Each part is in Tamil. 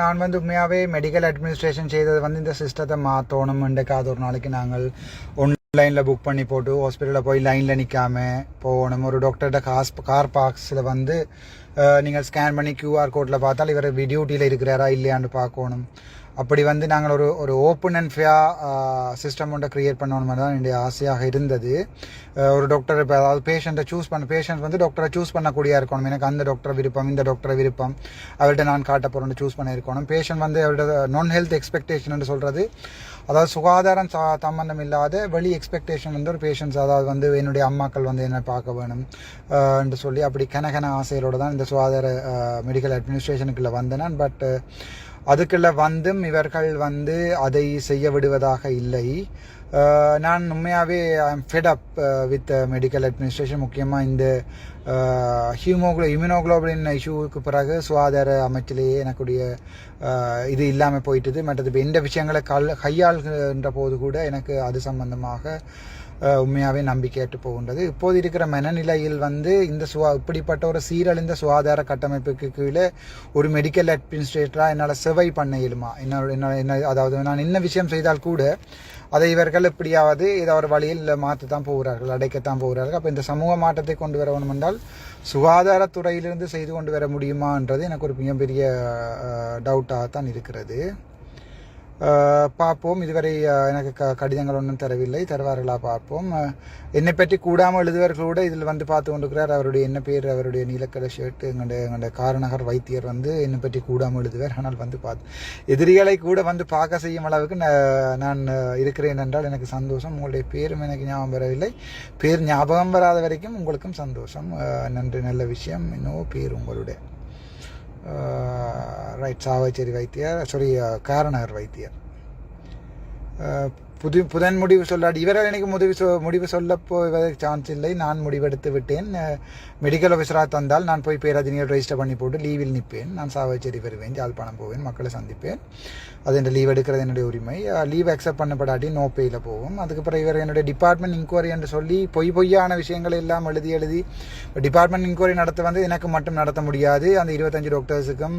நான் வந்து உண்மையாகவே மெடிக்கல் அட்மினிஸ்ட்ரேஷன் செய்தது வந்து இந்த சிஸ்டத்தை மாற்றணும் இன்றைக்காவது ஒரு நாளைக்கு நாங்கள் ஆன்லைனில் புக் பண்ணி போட்டு ஹாஸ்பிட்டலில் போய் லைனில் நிற்காம போகணும். ஒரு டாக்டர்கிட்ட காஸ் கார் பார்க்ஸில் வந்து நீங்கள் ஸ்கேன் பண்ணி கியூஆர் கோட்டில் பார்த்தால் இவர் டியூட்டியில் இருக்கிறாரா இல்லையான்னு பார்க்கணும். அப்படி வந்து நாங்கள் ஒரு ஒரு ஓப்பன் அண்ட் ஃபேர் சிஸ்டம் ஒன்றை க்ரியேட் பண்ணணும் தான் என்னுடைய ஆசையாக இருந்தது. ஒரு டாக்டர் இப்போ அதாவது பேஷண்ட்டை சூஸ் பண்ண பேஷண்ட் வந்து டாக்டரை சூஸ் பண்ணக்கூடியா இருக்கணும். எனக்கு அந்த டாக்டர் விருப்பம் இந்த டாக்டரை விருப்பம். அவர்கிட்ட நான் காட்ட போகிறேன்னு சூஸ் பண்ணியிருக்கணும் பேஷண்ட் வந்து அவரோட நான் ஹெல்த் எக்ஸ்பெக்டேஷன் சொல்கிறது அதாவது சுகாதாரம் சா சம்பந்தம் இல்லாத வெளி எக்ஸ்பெக்டேஷன் வந்து ஒரு பேஷண்ட்ஸ் அதாவது வந்து என்னுடைய அம்மாக்கள் வந்து என்ன பார்க்க வேணும் என்று சொல்லி அப்படி கனகன ஆசைகளோடு தான் இந்த சுகாதார மெடிக்கல் அட்மினிஸ்ட்ரேஷனுக்குள்ளே வந்தேன் பட் அதுக்குள்ள வந்தும் இவர்கள் வந்து அதை செய்ய விடுவதாக இல்லை. நான் உண்மையாகவே I fed up with medical administration முக்கியமாக இந்த ஹியூமோக்ளோ இம்யூனோக்ளோபின் இஷ்யூவுக்கு பிறகு சுகாதார அமைச்சிலேயே எனக்குடைய இது இல்லாமல் போயிட்டுது. மற்றது இப்போ எந்த விஷயங்களை கல் கையாள்கின்ற போது கூட எனக்கு அது சம்பந்தமாக உண்மையாகவே நம்பிக்கையற்று போகின்றது. இப்போது இருக்கிற மனநிலையில் வந்து இந்த சுவா இப்படிப்பட்ட ஒரு சீரழிந்த சுகாதார கட்டமைப்புக்கு கீழே ஒரு மெடிக்கல் அட்மினிஸ்ட்ரேட்டராக என்னால் செவ பண்ண இயலுமா? என்னோட என்ன என்ன அதாவது நான் என்ன விஷயம் செய்தால் கூட அதை இவர்கள் எப்படியாவது ஏதோ ஒரு வழியில் மாற்ற தான் போகிறார்கள் அடைக்கத்தான் போகிறார்கள். அப்போ இந்த சமூக மாற்றத்தை கொண்டு வர வேணும் என்றால் சுகாதாரத்துறையிலிருந்து செய்து கொண்டு வர முடியுமான்றது எனக்கு ஒரு மிகப்பெரிய டவுட்டாக தான் இருக்கிறது. பார்ப்போம். இதுவரை எனக்கு க கடிதங்கள் ஒன்றும் தரவில்லை. தருவார்களா பார்ப்போம். என்னை பற்றி கூடாமல் எழுதுவர்கள் கூட இதில் வந்து பார்த்து கொண்டிருக்கிறார். அவருடைய என்ன பேர் அவருடைய நீலக்கடை ஷர்ட் எங்களுடைய எங்களுடைய காரநகர் வைத்தியர் வந்து என்னை பற்றி கூடாமல் எழுதுவார். ஆனால் வந்து பார்த்து எதிரிகளை கூட வந்து பார்க்க செய்யும் அளவுக்கு நான் இருக்கிறேன் என்றால் எனக்கு சந்தோஷம். உங்களுடைய பேரும் எனக்கு ஞாபகம் வரவில்லை. பேர் ஞாபகம் வராத வரைக்கும் உங்களுக்கும் சந்தோஷம். நன்றி. நல்ல விஷயம். இன்னும் பேர் உங்களுடைய. ரைட் சாவச்சேரி வைத்தியர் சாரி காரணர் வைத்தியர் புது புதன் முடிவு சொல்லாடி இவரால் எனக்கு முடிவு சொ முடிவு சொல்ல போவதற்கு சான்ஸ் இல்லை. நான் முடிவெடுத்து விட்டேன். மெடிக்கல் ஆஃபீஸராக தந்தால் நான் போய் பேராதினியர் ரெஜிஸ்டர் பண்ணி போட்டு லீவில் நிற்பேன். நான் சாவச்சேரி வருவேன் யாழ்ப்பாணம் போவேன் மக்களை சந்திப்பேன். அது என்ற லீவ் எடுக்கிறது என்னுடைய உரிமை. லீவ் அக்செப்ட் பண்ணப்படாட்டி நோ பேயில் போவோம். அதுக்கப்புறம் இவர் என்னுடைய டிபார்ட்மெண்ட் இன்கொயரி என்று சொல்லி பொய் பொய்யான விஷயங்களை எல்லாம் எழுதி எழுதி டிபார்ட்மெண்ட் இன்கொயரி நடத்த வந்து எனக்கு மட்டும் நடத்த முடியாது. அந்த இருபத்தஞ்சு டாக்டர்ஸுக்கும்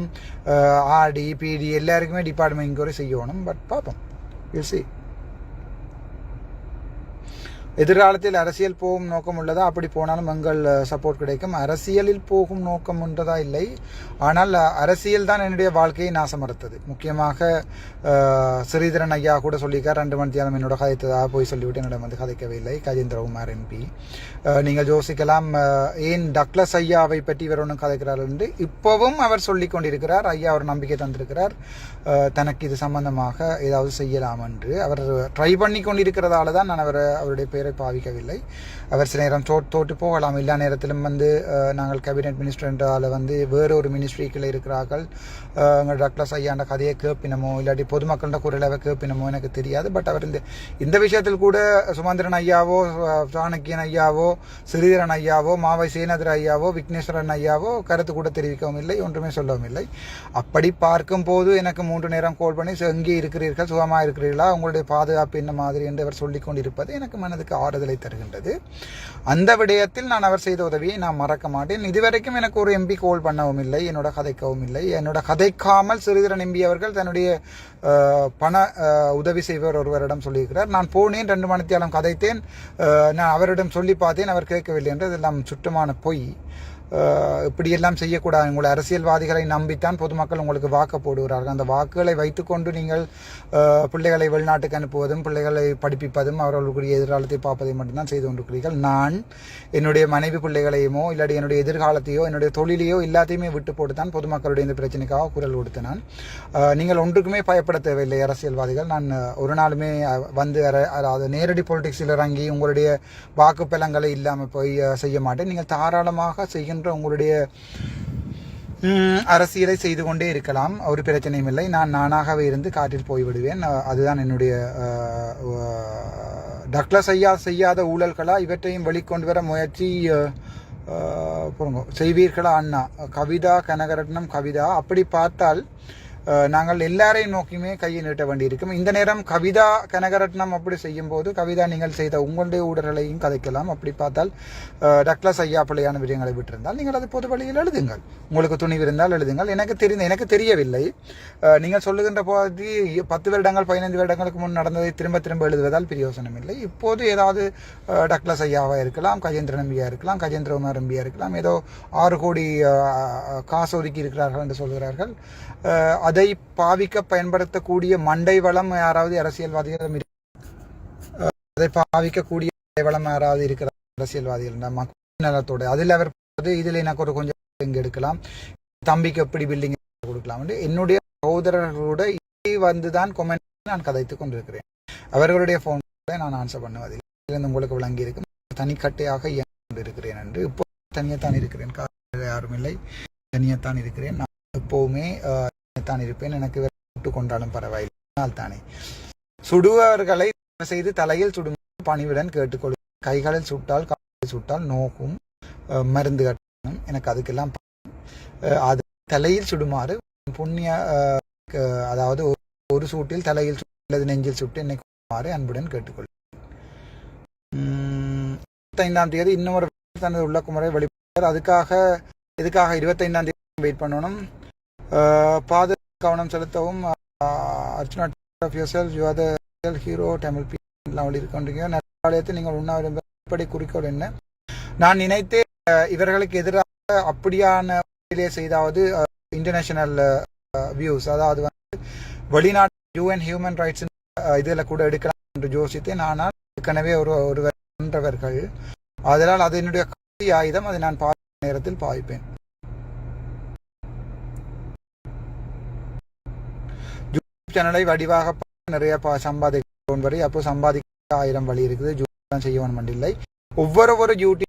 ஆர்டி பிடி எல்லாருக்குமே டிபார்ட்மெண்ட் இன்கொயரி செய்யணும். பட் பார்ப்போம். யூ சி எதிர்காலத்தில் அரசியல் போகும் நோக்கம் உள்ளதா? அப்படி போனாலும் எங்கள் சப்போர்ட் கிடைக்கும். அரசியலில் போகும் நோக்கம் உண்டதா? இல்லை. ஆனால் அரசியல் தான் என்னுடைய வாழ்க்கையை நாசமறுத்தது. முக்கியமாக ஸ்ரீதரன் ஐயா கூட சொல்லியிருக்கார் ரெண்டு மணி தியானம் என்னோட கதைத்ததாக போய் சொல்லிவிட்டு என்னிடம் வந்து கதைக்கவே இல்லை கஜேந்திரகுமார் எம்பி. நீங்கள் யோசிக்கலாம் ஏன் டக்ளஸ் ஐயாவை பற்றி இவர் ஒன்றும் கதைக்கிறார் என்று. இப்போவும் அவர் சொல்லி கொண்டிருக்கிறார். ஐயா அவர் நம்பிக்கை தந்திருக்கிறார். தனக்கு இது சம்பந்தமாக ஏதாவது செய்யலாம் என்று. அவர் ட்ரை பண்ணி கொண்டிருக்கிறதால தான் நான் அவர் அவருடைய பேரை பெயரை பாவிக்கவில்லை. அவர் சில நேரம் தோ தோற்று போகலாம். எல்லா நேரத்திலும் வந்து நாங்கள் கேபினெட் மினிஸ்டர் என்றால் வந்து வேறு ஒரு மினிஸ்ட்ரிக்கில் இருக்கிறார்கள். எங்கள் டாக்டர் ஐயாண்ட கதையை கேட்பினமோ இல்லாட்டி பொதுமக்களோட குரலாக கேட்பினமோ எனக்கு தெரியாது. பட் அவர் இந்த இந்த விஷயத்தில் கூட சுமந்திரன் ஐயாவோ சாணக்கியன் ஐயாவோ ஸ்ரீதரன் ஐயாவோ மாவை சேனதர் ஐயாவோ விக்னேஸ்வரன் ஐயாவோ கருத்து கூட தெரிவிக்கவும் இல்லை ஒன்றுமே சொல்லவும் இல்லை. அப்படி பார்க்கும்போது எனக்கு மூன்று நேரம் கோல் பண்ணி எங்கே இருக்கிறீர்கள் சுகமாக இருக்கிறீர்களா? உங்களுடைய பாதுகாப்பு என்ன மாதிரி? என்று அவர் சொல்லிக் கொண்டிருப்பது எனக்கு மனதுக்கு ஆறுதலை தருகின்றது. அந்த விடயத்தில் நான் அவர் செய்த உதவியை நான் மறக்க மாட்டேன். இதுவரைக்கும் எனக்கு ஒரு எம்பி கோல் பண்ணவும் இல்லை என்னோட கதைக்கவும் இல்லை. என்னோட கதைக்காமல் சிறிதரன் எம்பி அவர்கள் தன்னுடைய பண உதவி செய்வர் ஒருவரிடம் சொல்லியிருக்கிறார். நான் போனேன் ரெண்டு மணித்தியாலம் கதைத்தேன். நான் அவரிடம் சொல்லி பார்த்தேன் அவர் கேட்கவில்லை என்று இதெல்லாம் சுற்றமான பொய். இப்படியெல்லாம் செய்யக்கூடாது. உங்களை அரசியல்வாதிகளை நம்பித்தான் பொதுமக்கள் உங்களுக்கு வாக்கு போடுகிறார்கள். அந்த வாக்குகளை வைத்துக்கொண்டு நீங்கள் பிள்ளைகளை வெளிநாட்டுக்கு அனுப்புவதும் பிள்ளைகளை படிப்பிப்பதும் அவர்களுக்குரிய எதிர்காலத்தை பார்ப்பதை மட்டும்தான் செய்து கொண்டிருக்கிறீர்கள். நான் என்னுடைய மனைவி பிள்ளைகளையுமோ இல்லாட்டி என்னுடைய எதிர்காலத்தையோ என்னுடைய தொழிலையோ எல்லாத்தையுமே விட்டு போட்டு தான் பொதுமக்களுடைய இந்த பிரச்சனைக்காக குரல் கொடுத்து நான் நீங்கள் ஒன்றுக்குமே பயப்பட தேவையில்லை அரசியல்வாதிகள். நான் ஒரு நாளுமே வந்து அதாவது நேரடி பொலிட்டிக்ஸில் இறங்கி உங்களுடைய வாக்குப்பலங்களை இல்லாமல் போய் செய்ய மாட்டேன். நீங்கள் தாராளமாக செய்கின்ற உங்களுடைய அரசியலை செய்து கொண்டே இருக்கலாம். ஒரு பிரச்சனையும் இல்லை. நான் நானாகவே இருந்து காற்றில் போய்விடுவேன் அதுதான் என்னுடைய டக்ளஸ் ஐயா செய்யாத ஊழல்களா? இவற்றையும் வெளிக்கொண்டு வர முயற்சி செய்வீர்களா? அண்ணா. கவிதா கனகரட்னம் கவிதா. அப்படி பார்த்தால் நாங்கள் எல்லாரையும் நோக்கியுமே கையை நீட்ட வேண்டியிருக்கும். இந்த நேரம் கவிதா கனகரட்னம் அப்படி செய்யும் போது கவிதா நீங்கள் செய்த உங்களுடைய ஊடர்களையும் கதைக்கலாம். அப்படி பார்த்தால் டக்ளஸ் ஐயா பிள்ளையான விடயங்களை விட்டிருந்தால் நீங்கள் அது பொது வழியில் எழுதுங்கள். உங்களுக்கு துணிவு இருந்தால் எழுதுங்கள். எனக்கு தெரிந்த எனக்கு தெரியவில்லை. நீங்கள் சொல்லுகின்ற போது பத்து வருடங்கள் பதினைந்து வருடங்களுக்கு முன் நடந்ததை திரும்ப திரும்ப எழுதுவதால் பிரயோசனம் இல்லை. இப்போது ஏதாவது டக்ளஸ் ஐயாவாக இருக்கலாம் கஜேந்திரன் எம்பியா இருக்கலாம் கஜேந்திரகுமார் எம்பியா இருக்கலாம் ஏதோ ஆறு கோடி காசு ஒதுக்கி இருக்கிறார்கள் என்று சொல்கிறார்கள். அதை பாவிக்க பயன்படுத்தக்கூடிய மண்டை வளம் யாராவது அரசியல்வாதிகள் அதை பாவிக்கக்கூடிய மண்டை வளம் யாராவது இருக்கிற அரசியல்வாதிகள் மக்கள் நலத்தோடு. அதில் அவர் இதில் எனக்கு ஒரு கொஞ்சம் இங்கே எடுக்கலாம். தம்பிக்கு எப்படி பில்டிங் கொடுக்கலாம் என்று என்னுடைய சகோதரர்களோட இதை வந்து தான் கொமெண்ட் நான் கதைத்துக் கொண்டிருக்கிறேன். அவர்களுடைய ஃபோன் நான் ஆன்சர் பண்ணுவதில்லை. இதிலிருந்து உங்களுக்கு விளங்கி இருக்கும் தனிக்கட்டையாக இருக்கிறேன் என்று. இப்போ தனியாக தான் இருக்கிறேன். காரணம் யாரும் இல்லை. தனியாக தான் இருக்கிறேன். நான் எப்போவுமே தான் இருப்பேன். எனக்கு விட்டு கொண்டாலும் பரவாயில்லை. ஆனால் தானே. சுடுவர்களை செய்து தலையில் சுடும் பணிவுடன் கேட்டுக்கொள்ளும் கைகளில் சுட்டால் காலில் சுட்டால் நோக்கும் மருந்து கட்டணும். எனக்கு அதுக்கெல்லாம் அது தலையில் சுடுமாறு புண்ணிய அதாவது ஒரு- சூட்டில் தலையில் சுட்டு அல்லது நெஞ்சில் சுட்டு என்னை கொள்ளுமாறு அன்புடன் கேட்டுக்கொள்ளும் உம், இருபத்தைந்தாம் தேதி இன்னொரு தனது உள்ள குமரை வெளிப்படுத்தார் அதுக்காக இதுக்காக இருபத்தைந்தாம் தேதி வெயிட் பண்ணணும். அஹ், பாத கவனம் செலுத்தவும் Archana of yourself you are the hero Tamil எல்லாம் இருக்கின்றீங்க நல்லாலயத்தில் நீங்கள் உண்ணாவிரும்ப குறிக்கோள் என்ன? நான் நினைத்து இவர்களுக்கு எதிராக அப்படியான வழியிலே செய்தாவது இன்டர்நேஷனல் வியூஸ் அதாவது வந்து வெளிநாட்டு யூஎன் ஹியூமன் ரைட்ஸ் இதில் கூட எடுக்கலாம் என்று யோசித்தேன். ஆனால் ஏற்கனவே ஒரு ஒருவர் வென்றவர்கள் அதனால் அது என்னுடைய ஆயுதம் அதை நான் பார்த்த நேரத்தில் பாய்ப்பேன். சேனலை வடிவாக நிறைய பா வரை. அப்போ சம்பாதிக்க ஆயிரம் வழி இருக்குது. ஜூட்டி செய்ய மண்டில்லை. ஒவ்வொரு ஒரு ஜூட்டி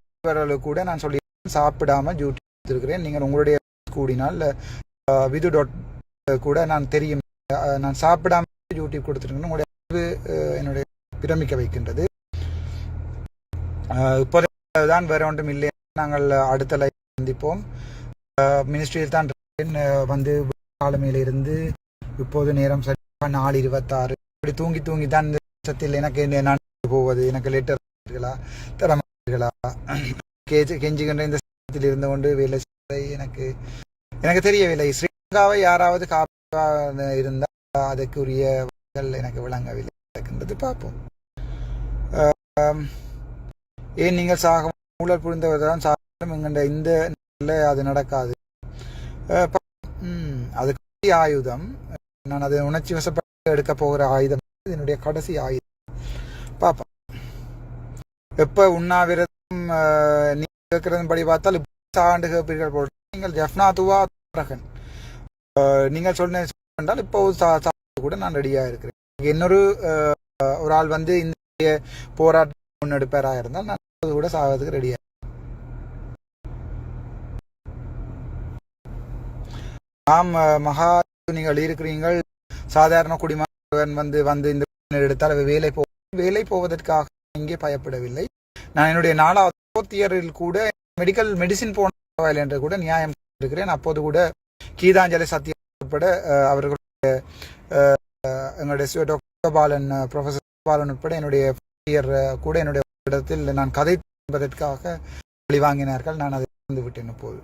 கூட நான் சொல்லி சாப்பிடாம ஜூட்டி கொடுத்துருக்கிறேன் நீங்கள் உங்களுடைய கூடினால் விது டாட் கூட நான் தெரியும். நான் சாப்பிடாம ஜூட்டி கொடுத்துருக்கேன் உங்களுடைய அறிவு, என்னுடைய பிரமிக்க வைக்கின்றது. இப்போதை இப்போதான் வேற ஒன்றும் இல்லை. நாங்கள் அடுத்த லைஃப் சந்திப்போம். மினிஸ்ட்ரியில் தான் வந்து காலமையில இருந்து இப்போது நேரம் சரியாக நாலு இருபத்தாறு. இப்படி தூங்கி தூங்கி தான் இந்த வருஷத்தில் எனக்கு என்ன நான் போவது? எனக்கு லெட்டர்களா தரமாட்டீர்களா? கெஞ்சுகின்ற இந்த சமயத்தில் இருந்து கொண்டு வேலை செய்வதை எனக்கு எனக்கு தெரியவில்லை. ஸ்ரீலங்காவை யாராவது காப்பா இருந்தால் அதற்குரிய எனக்கு விளங்கவில்லை. இருக்கின்றது பார்ப்போம். ஏன் நீங்கள் சாக ஊழல் புரிந்தவர் தான் சாகம் என்கின்ற இந்த நிலை அது நடக்காது. அஹ், ஆயுதம். நான் அதை உணர்ச்சி வசப்பட்டு எடுக்க போகிற ஆயுதம். என்னுடைய கடைசி ஆயுதம். பாப்பா எப்ப உண்ணாவிரதம் அஹ், படி கேட்கிறதன்படி பார்த்தால் ஆண்டு கேட்பீர்கள் போல். நீங்கள் ஜஃப்னா துவா ரகன் நீங்கள் சொன்ன என்றால் இப்போ கூட நான் ரெடியா இருக்கிறேன். இன்னொரு அஹ், ஒரு ஆள் வந்து இந்த போராட்டம் முன்னெடுப்பாராக இருந்தால் நான் அது கூட சாகிறதுக்கு ரெடியாக ஆம் மகா நீங்கள் இருக்கிறீர்கள். சாதாரண குடிமகன் வந்து வந்து இந்த எடுத்தால் வேலை போ வேலை போவதற்காக இங்கே பயப்படவில்லை. நான் என்னுடைய நாலாவது fourth இயரில் கூட மெடிக்கல் மெடிசின் போன பரவாயில்லை என்று கூட நியாயம் இருக்கிறேன் அப்போது கூட கீதாஞ்சலி சத்யா உட்பட அவர்களுடைய எங்களுடைய டாக்டர் பாலன் ப்ரொஃபசர் பாலன் உட்பட என்னுடைய fourth கூட என்னுடைய இடத்தில் நான் கதை என்பதற்காக வழி வாங்கினார்கள் நான் அதை வந்து விட்டேன் இப்போது.